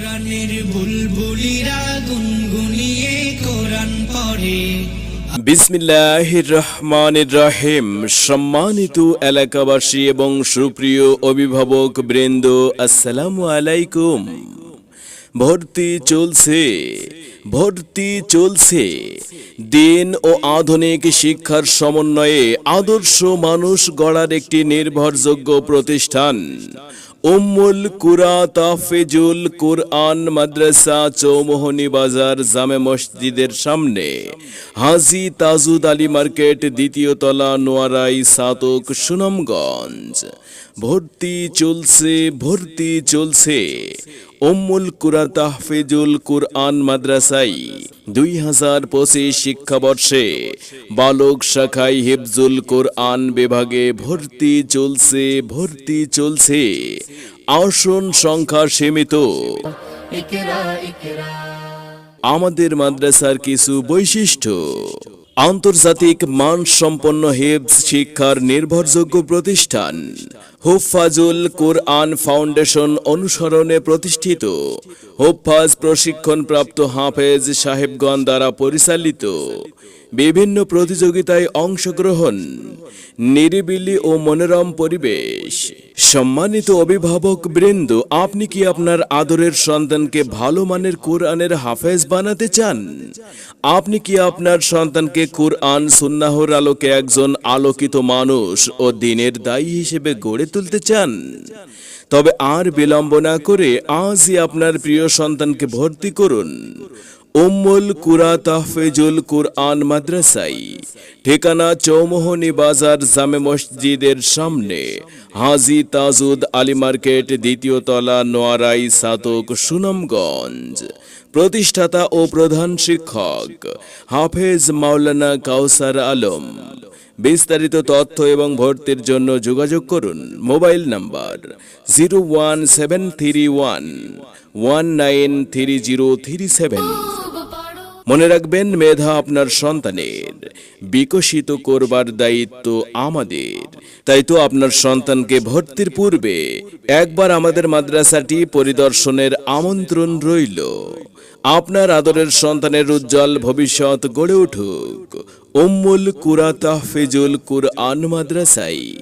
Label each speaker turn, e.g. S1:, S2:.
S1: কোরআনের বুলবুলিরা
S2: রহিম। সম্মানিত এলাকাবাসী এবং সুপ্রিয় অভিভাবক বৃন্দ আসসালামু আলাইকুম। ভর্তি চলছে ভর্তি চলছে। দিন ও আধুনিক শিক্ষার সমন্বয়ে আদর্শ মানুষ গড়ার একটি নির্ভরযোগ্য প্রতিষ্ঠান। উম্মুল কুরা তাফিজুল কুরআন মাদ্রাসা চৌমোহনী বাজার জামে মসজিদের সামনে। হাজি তাজুদ আলী মার্কেট দ্বিতীয় তলা নোয়ারাই সাতক সুনামগঞ্জ। ভর্তি চলছে ভর্তি চলছে। উম্মুল কুরা তাহফিজুল কুরআন মাদ্রাসাই দুই হাজার পঁচিশ শিক্ষাবর্ষে বালক শাখায় হিফজুল কোরআন বিভাগে ভর্তি চলছে ভর্তি চলছে। আসন সংখ্যা সীমিত। আমাদের মাদ্রাসার কিছু বৈশিষ্ট্য। আন্তর্জাতিক মানসম্পন্ন হেফজ শিক্ষার নির্ভরযোগ্য প্রতিষ্ঠান হুফাজুল কোরআন ফাউন্ডেশন অনুসরণে প্রতিষ্ঠিত। হুফাজ প্রশিক্ষণপ্রাপ্ত হাফেজ সাহেবগঞ্জ দ্বারা পরিচালিত। বিভিন্ন প্রতিযোগিতায় অংশগ্রহণ। নিরিবিলি ও মনোরম পরিবেশ। সম্মানিত অভিভাবক বৃন্দ, আপনি কি আপনার আদরের সন্তানকে ভালো মানের কোরআনের হাফেজ বানাতে চান? আপনি কি আপনার সন্তানকে কোরআন সুন্নাহর আলোকে একজন আলোকিত মানুষ ও দিনের দায়ী হিসেবে গড়ে তুলতে চান? তবে আর বিলম্ব না করে আজই আপনার প্রিয় সন্তানকে ভর্তি করুন। উম্মুল কুরা তাহফিজুল কুরআন মাদ্রাসাই। ঠিকানা চৌমোহনী বাজার জামে মসজিদের সামনে। হাজি তাজুদ আলী মার্কেট দ্বিতীয় তলা নোয়ারাই সাতক সুনামগঞ্জ। প্রতিষ্ঠাতা ও প্রধান শিক্ষক হাফেজ মাওলানা কাউসার আলম। বিস্তারিত তথ্য এবং ভর্তির জন্য যোগাযোগ করুন mobile number zero one seven three one one nine three zero three seven. মনে রাখবেন, মেধা আপনার সন্তানের। বিকশিত করবার দায়িত্ব আমাদের। তাই তো আপনার সন্তানকে ভর্তির পূর্বে একবার আমাদের মাদ্রাসাটি পরিদর্শনের আমন্ত্রণ রইল। আপনার আদরের সন্তানের উজ্জ্বল ভবিষ্যৎ গড়ে উঠুক। উম্মুল কুরা তাহফিজুল কুরআন মাদ্রাসাই